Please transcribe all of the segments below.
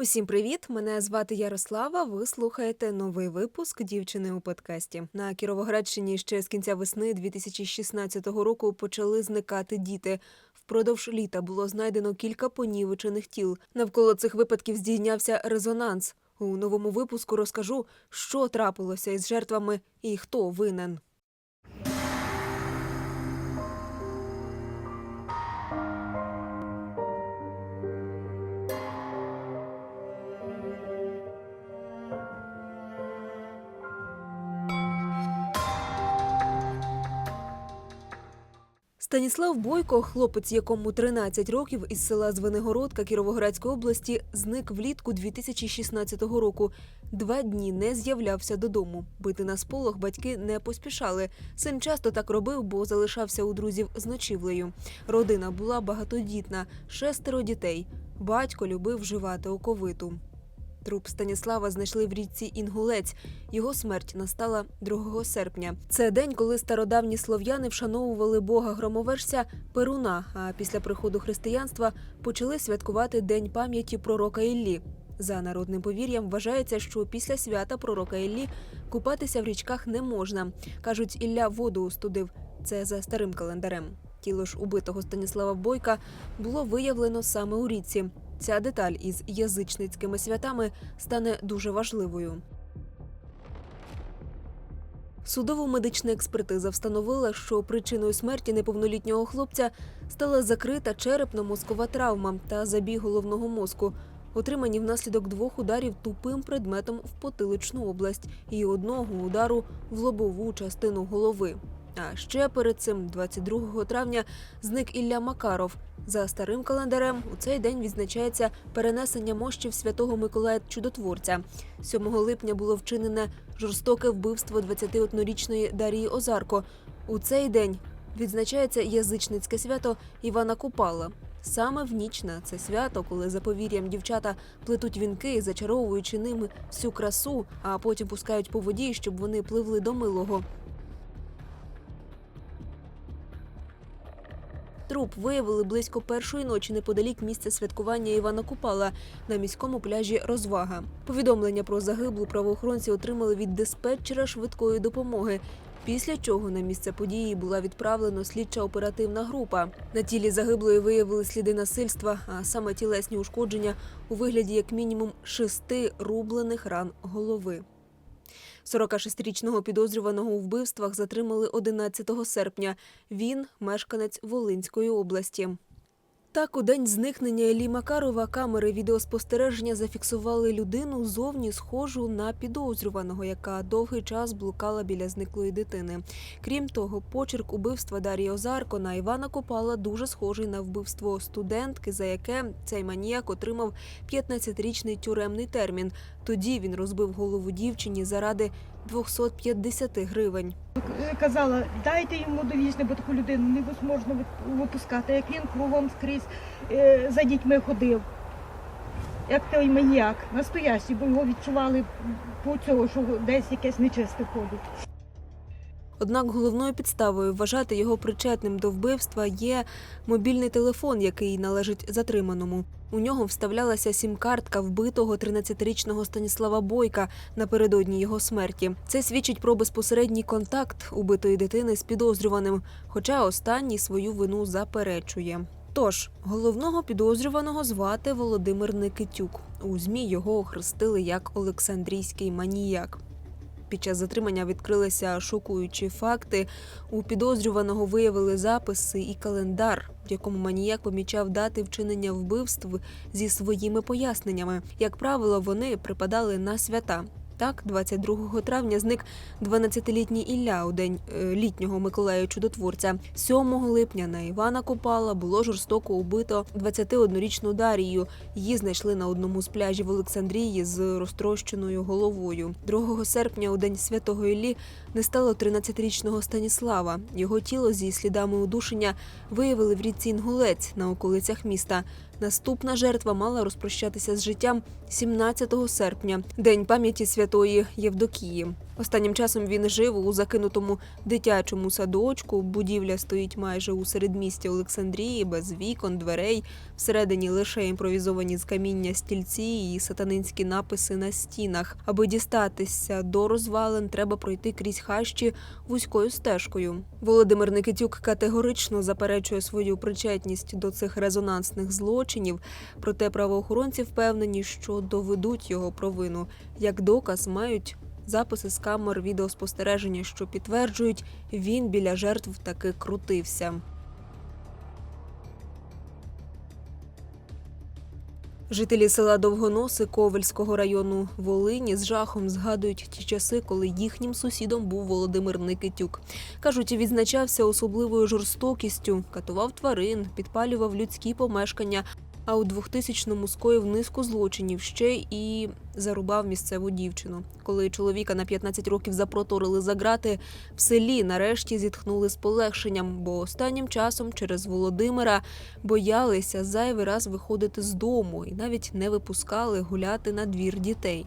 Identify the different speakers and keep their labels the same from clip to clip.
Speaker 1: Усім привіт! Мене звати Ярослава. Ви слухаєте новий випуск дівчини у подкасті. На Кіровоградщині ще з кінця весни 2016 року почали зникати діти. Впродовж літа було знайдено кілька понівечених тіл. Навколо цих випадків здійнявся резонанс. У новому випуску розкажу, що трапилося із жертвами і хто винен. Станіслав Бойко, хлопець, якому 13 років із села Звенигородка Кіровоградської області, зник влітку 2016 року. Два дні не з'являвся додому. Бити на сполох батьки не поспішали. Син часто так робив, бо залишався у друзів з ночівлею. Родина була багатодітна, шестеро дітей. Батько любив вживати оковиту. Труп Станіслава знайшли в річці Інгулець. Його смерть настала 2 серпня. Це день, коли стародавні слов'яни вшановували бога громовержця Перуна. А після приходу християнства почали святкувати День пам'яті пророка Іллі. За народним повір'ям вважається, що після свята пророка Іллі купатися в річках не можна. кажуть, Ілля воду устудив. Це за старим календарем. Тіло ж убитого Станіслава Бойка було виявлено саме у річці. Ця деталь із язичницькими святами стане дуже важливою. Судово-медична експертиза встановила, що причиною смерті неповнолітнього хлопця стала закрита черепно-мозкова травма та забій головного мозку, отримані внаслідок двох ударів тупим предметом в потиличну область і одного удару в лобову частину голови. А ще перед цим, 22 травня, зник Ілля Макаров. За старим календарем у цей день відзначається перенесення мощів святого Миколая Чудотворця. 7 липня було вчинене жорстоке вбивство 21-річної Дарії Озарко. У цей день відзначається язичницьке свято Івана Купала. Саме в ніч на це свято, коли за повір'ям дівчата плетуть вінки, зачаровуючи ними всю красу, а потім пускають по воді, щоб вони пливли до милого. Труп виявили близько першої ночі неподалік місця святкування Івана Купала на міському пляжі Розвага. Повідомлення про загиблу правоохоронці отримали від диспетчера швидкої допомоги. Після чого на місце події була відправлена слідча оперативна група. На тілі загиблої виявили сліди насильства, а саме тілесні ушкодження у вигляді як мінімум шести рублених ран голови. 46-річного підозрюваного у вбивствах затримали 11 серпня. Він мешканець Волинської області. Так, у день зникнення Елі Макарова камери відеоспостереження зафіксували людину зовні схожу на підозрюваного, яка довгий час блукала біля зниклої дитини. Крім того, почерк убивства Дарії Озарко на Івана Копала дуже схожий на вбивство студентки, за яке цей маніяк отримав 15-річний тюремний термін. Тоді він розбив голову дівчині заради 250 гривень.
Speaker 2: казала, дайте йому довічне, бо таку людину невозможно випускати. Як він кругом скрізь е, за дітьми ходив, як той маніяк, настоящий, бо його відчували по цього, що десь якесь нечисте ходить.
Speaker 1: Однак головною підставою вважати його причетним до вбивства є мобільний телефон, який належить затриманому. У нього вставлялася сім-картка вбитого 13-річного Станіслава Бойка напередодні його смерті. Це свідчить про безпосередній контакт убитої дитини з підозрюваним, хоча останній свою вину заперечує. Тож головного підозрюваного звати Володимир Никитюк. У змі його охрестили як Олександрійський маніяк. Під час затримання відкрилися шокуючі факти. У підозрюваного виявили записи і календар, в якому маніяк помічав дати вчинення вбивств зі своїми поясненнями. Як правило, вони припадали на свята. Так, 22 травня зник 12-літній Ілля у день е, літнього Миколая Чудотворця. 7 липня на Івана Копала було жорстоко убито 21-річну Дарію. Її знайшли на одному з пляжів Олександрії з розтрощеною головою. 2 серпня, у день святого Іллі, не стало 13-річного Станіслава. Його тіло зі слідами удушення виявили в річці Інгулець на околицях міста. Наступна жертва мала розпрощатися з життям 17 серпня, день пам'яті святої Євдокії. Останнім часом він жив у закинутому дитячому садочку. Будівля стоїть майже у середмісті Олександрії, без вікон, дверей. Всередині лише імпровізовані з каміння стільці і сатанинські написи на стінах. Аби дістатися до розвалин, треба пройти крізь хащі вузькою стежкою. Володимир Никитюк категорично заперечує свою причетність до цих резонансних злочинів. Проте правоохоронці впевнені, що доведуть його провину. Як доказ мають записи з камер відеоспостереження, що підтверджують, він біля жертв таки крутився. Жителі села Довгоноси Ковельського району Волині з жахом згадують ті часи, коли їхнім сусідом був Володимир Никитюк. Кажуть, відзначався особливою жорстокістю, катував тварин, підпалював людські помешкання. А у 2000-му скоїв низку злочинів ще і зарубав місцеву дівчину. Коли чоловіка на 15 років запроторили за грати, в селі нарешті зітхнули з полегшенням, бо останнім часом через Володимира боялися зайвий раз виходити з дому і навіть не випускали гуляти на двір дітей.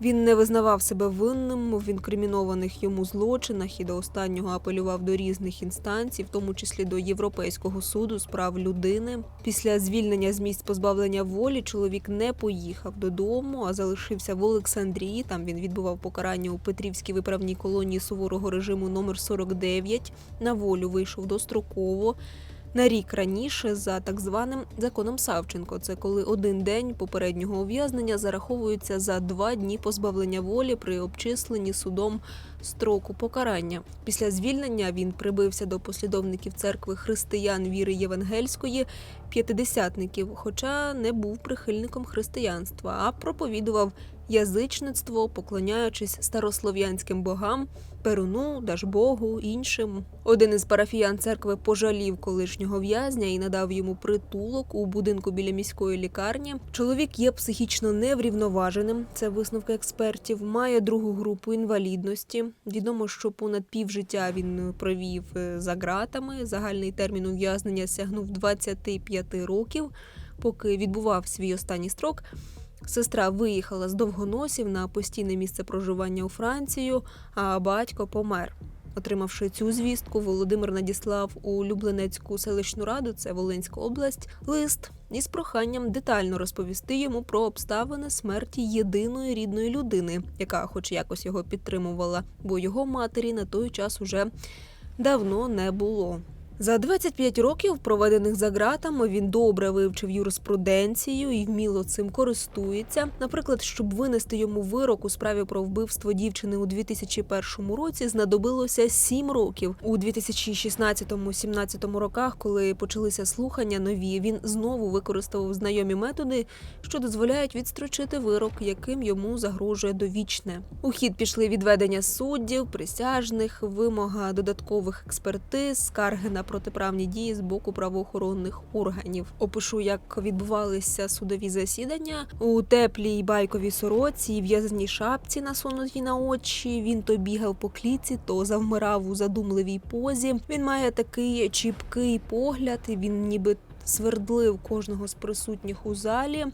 Speaker 1: Він не визнавав себе винним в інкримінованих йому злочинах і до останнього апелював до різних інстанцій, в тому числі до Європейського суду з прав людини. Після звільнення з місць позбавлення волі чоловік не поїхав додому, а залишився в Олександрії. Там він відбував покарання у Петрівській виправній колонії суворого режиму номер 49. На волю вийшов достроково. На рік раніше за так званим законом Савченко. Це коли один день попереднього ув'язнення зараховується за два дні позбавлення волі при обчисленні судом строку покарання. Після звільнення він прибився до послідовників церкви християн віри Євангельської, п'ятидесятників, хоча не був прихильником християнства, а проповідував язичництво, поклоняючись старослов'янським богам, Перуну, Дажбогу, іншим. Один із парафіян церкви пожалів колишнього в'язня і надав йому притулок у будинку біля міської лікарні. Чоловік є психічно неврівноваженим. Це висновки експертів. Має другу групу інвалідності. Відомо, що понад півжиття він провів е, за ґратами. Загальний термін ув'язнення сягнув 25 років. Поки відбував свій останній строк, Сестра виїхала з довгоносів на постійне місце проживання у Францію, а батько помер. Отримавши цю звістку, Володимир надіслав у Люблинецьку селищну раду, це Волинська область, лист із проханням детально розповісти йому про обставини смерті єдиної рідної людини, яка хоч якось його підтримувала, бо його матері на той час уже давно не було. За 25 років, проведених за ґратами, він добре вивчив юриспруденцію і вміло цим користується. Наприклад, щоб винести йому вирок у справі про вбивство дівчини у 2001 році, знадобилося 7 років. У 2016-17 роках, коли почалися слухання нові, він знову використовував знайомі методи, що дозволяють відстрочити вирок, яким йому загрожує довічне. У хід пішли відведення суддів, присяжних, вимога додаткових експертиз, скарги на протиправні дії з боку правоохоронних органів. Опишу, як відбувалися судові засідання у теплій байковій сороці, і в'язаній шапці, насунутій на очі. Він то бігав по кліці, то завмирав у задумливій позі. Він має такий чіпкий погляд, він ніби свердлив кожного з присутніх у залі.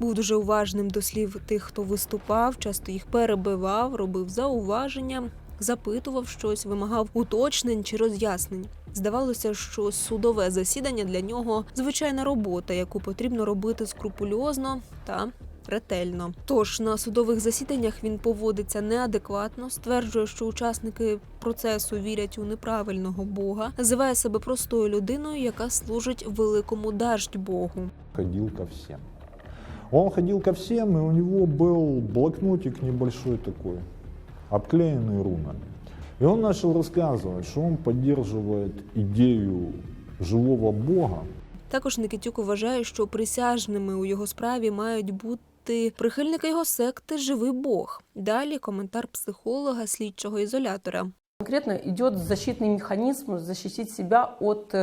Speaker 1: Був дуже уважним до слів тих, хто виступав, часто їх перебивав, робив зауваження, запитував щось, вимагав уточнень чи роз'яснень. Здавалося, що судове засідання для нього звичайна робота, яку потрібно робити скрупульозно та ретельно. Тож на судових засіданнях він поводиться неадекватно, стверджує, що учасники процесу вірять у неправильного Бога, називає себе простою людиною, яка служить великому даждь Богу.
Speaker 3: ходил ко всем. Он ходил ко всем, и у него был блокнотик небольшой такой, обклеенный рунами. И он начал рассказывать, что он поддерживает идею живого Бога,
Speaker 1: Також Никитюк вважає, що присяжними у його справі мають бути прихильники його секти Живий Бог. Далі коментар психолога слідчого ізолятора.
Speaker 4: Конкретно идет защитный механизм защитить себя от,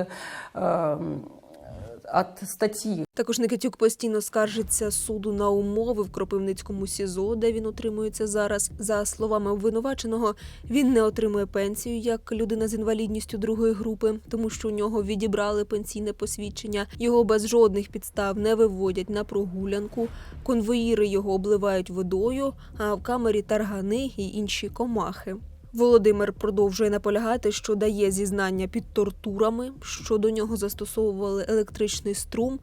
Speaker 4: от статьи.
Speaker 1: Також Никитюк постійно скаржиться суду на умови в Кропивницькому СІЗО, де він утримується зараз. За словами обвинуваченого, він не отримує пенсію як людина з інвалідністю другої групи, тому що у нього відібрали пенсійне посвідчення. Його без жодних підстав не виводять на прогулянку. Конвоїри його обливають водою, а в камері таргани і інші комахи. Володимир продовжує наполягати, що дає зізнання під тортурами, що до нього застосовували електричний струм.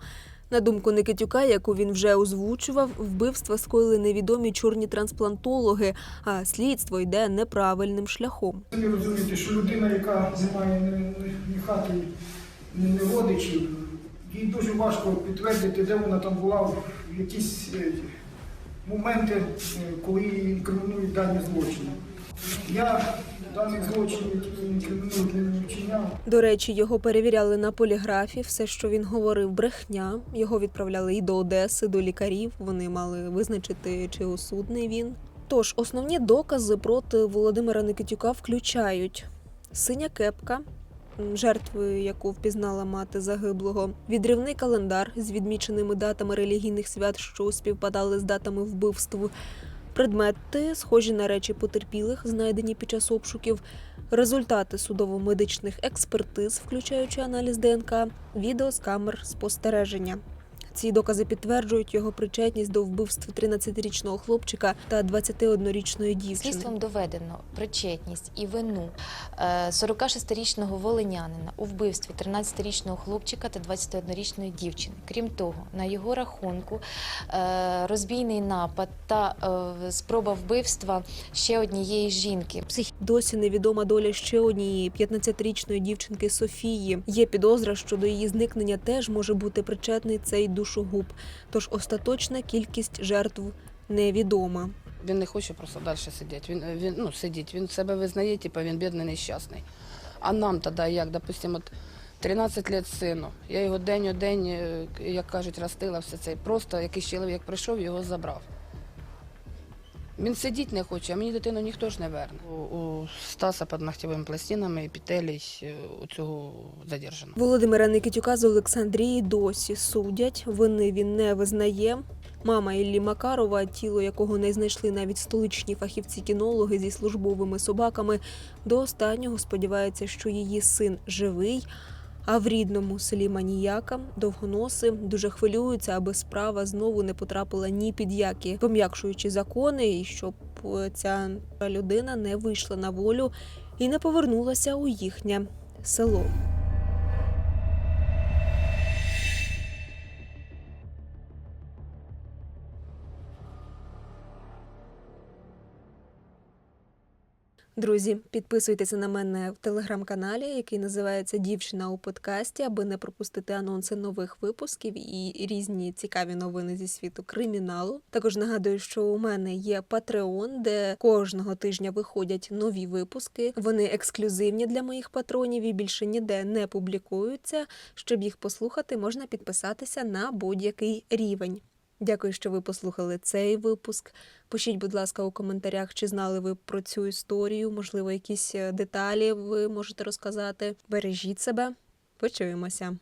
Speaker 1: На думку Никитюка, яку він вже озвучував, вбивства скоїли невідомі чорні трансплантологи, а слідство йде неправильним шляхом.
Speaker 5: Ви розумієте, що людина, яка не ні, хати, ні родичів, їй дуже важко підтвердити, де вона там була в якісь е, моменти, е, коли її інкримінують дані злочини. Я даний злочин, який інкримінують, не.
Speaker 1: До речі, його перевіряли на поліграфі. Все, що він говорив, брехня. Його відправляли і до Одеси, до лікарів. Вони мали визначити, чи осудний він. Тож основні докази проти Володимира Никитюка включають синя кепка. м, Жертви, яку впізнала мати загиблого, відривний календар з відміченими датами релігійних свят, що співпадали з датами вбивств, предмети, схожі на речі потерпілих, знайдені під час обшуків, результати судово-медичних експертиз, включаючи аналіз ДНК, відео з камер спостереження. Ці докази підтверджують його причетність до вбивств 13-річного хлопчика та 21-річної дівчини.
Speaker 6: Слідством доведено причетність і вину е, 46-річного волинянина у вбивстві 13-річного хлопчика та 21-річної дівчини. Крім того, на його рахунку е, розбійний напад та е, спроба вбивства ще однієї жінки.
Speaker 1: Досі невідома доля ще однієї 15-річної дівчинки Софії. Є підозра, що до її зникнення теж може бути причетний цей душогуб. Тож остаточна кількість жертв невідома.
Speaker 7: Він не хоче просто далі сидіти. Він, він ну, сидіть. Він себе визнає, типу, він бідний, нещасний. А нам тоді як, допустимо, 13 років сину. Я його день у день, е, як кажуть, ростила все це. Просто якийсь чоловік прийшов, його забрав. Він сидіти не хоче, а мені дитину ніхто ж не верне. У, у Стаса під ногтєвими пластинами епітелій е, у цього задержано.
Speaker 1: Володимира Никитюка з Олександрії досі судять. Вини він не визнає. Мама Іллі Макарова, тіло якого не знайшли навіть столичні фахівці-кінологи зі службовими собаками, до останнього сподівається, що її син живий. А в рідному селі Маніяка довгоноси дуже хвилюються, аби справа знову не потрапила ні під які пом'якшуючі закони, і щоб ця людина не вийшла на волю і не повернулася у їхнє село. Друзі, підписуйтеся на мене в телеграм-каналі, який називається Дівчина у подкасті, аби не пропустити анонси нових випусків і різні цікаві новини зі світу криміналу. Також нагадую, що у мене є Patreon, де кожного тижня виходять нові випуски. Вони ексклюзивні для моїх патронів і більше ніде не публікуються. Щоб їх послухати, можна підписатися на будь-який рівень. Дякую, що ви послухали цей випуск. Пишіть, будь ласка, у коментарях, чи знали ви про цю історію, можливо, якісь е, деталі ви можете розказати. Бережіть себе, почуємося.